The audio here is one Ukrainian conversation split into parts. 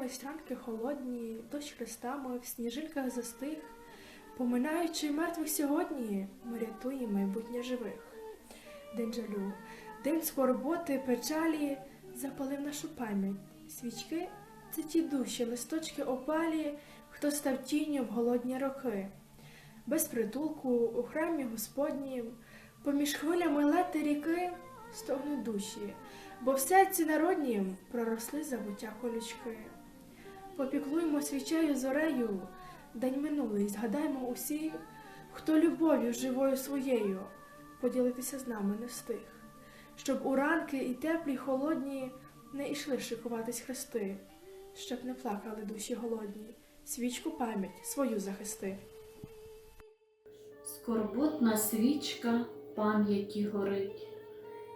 ранки холодні, дощ хрестами в сніжильках застиг, поминаючи мертвих сьогодні, ми рятуємо майбутнє живих. День жалю, день скорботи, печалі запалив нашу пам'ять. Свічки це ті душі, листочки опалі, хто став тінню в голодні роки. Без притулку у храмі Господнім, поміж хвилями лети ріки стогнуть душі, бо в серці народнім проросли забуття колючки. Попіклуймо свічею зорею, день минулий, згадаймо усіх, хто любов'ю живою своєю поділитися з нами не встиг, щоб у ранки і теплі, холодні не ішли шикуватись хрести, щоб не плакали душі голодні, свічку пам'ять свою захисти. Скорботна свічка пам'яті горить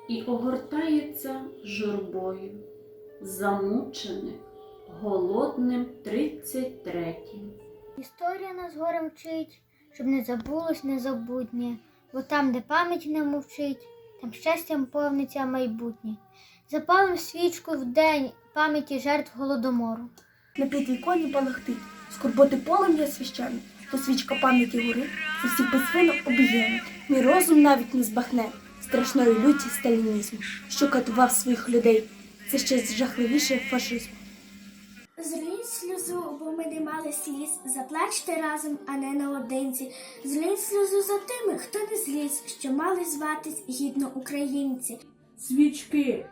і огортається журбою, замучених, голодним тридцять третім. Історія нас горем вчить, щоб не забулось незабутнє, бо там, де пам'ять не мовчить, там щастям повниться майбутнє. Запалим свічку в день пам'яті жертв голодомору. На підвіконні палахтить, скорботи полум'я священне, то свічка пам'яті горить, це всіх безвинно об'єме. Мій розум навіть не збахне страшної люті сталінізму, що катував своїх людей. Це ще жахливіше фашизму. Зліть сльозу, бо ми не мали сліз. Заплачте разом, а не наодинці. Зліть сльозу за тими, хто не зліз, що мали зватись гідно українці. Свічки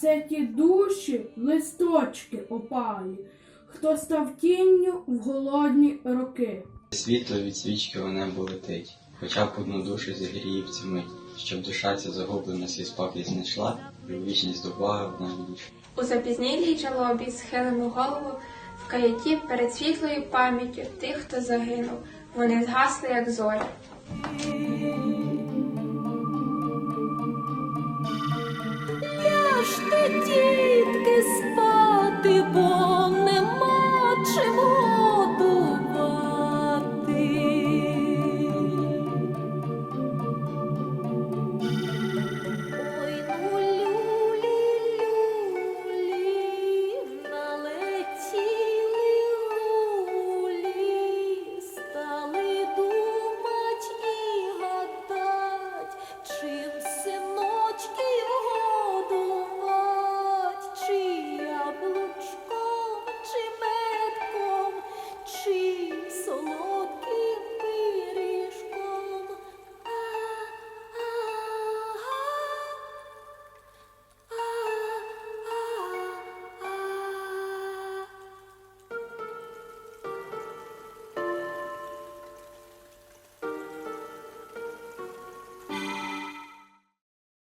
це ті душі, листочки опалі, хто став тінню в голодні роки. Світло від свічки у небо летить, хоча б одну душу зігріє в цю мить, щоб душа ця загублена свій спокій знайшла, і вічність до Бога вона відійшла. У запізнілій жалобі схилимо голову в каяті перед світлою пам'яттю тих, хто загинув, вони згасли, як зорі. Я ж тоді 送我。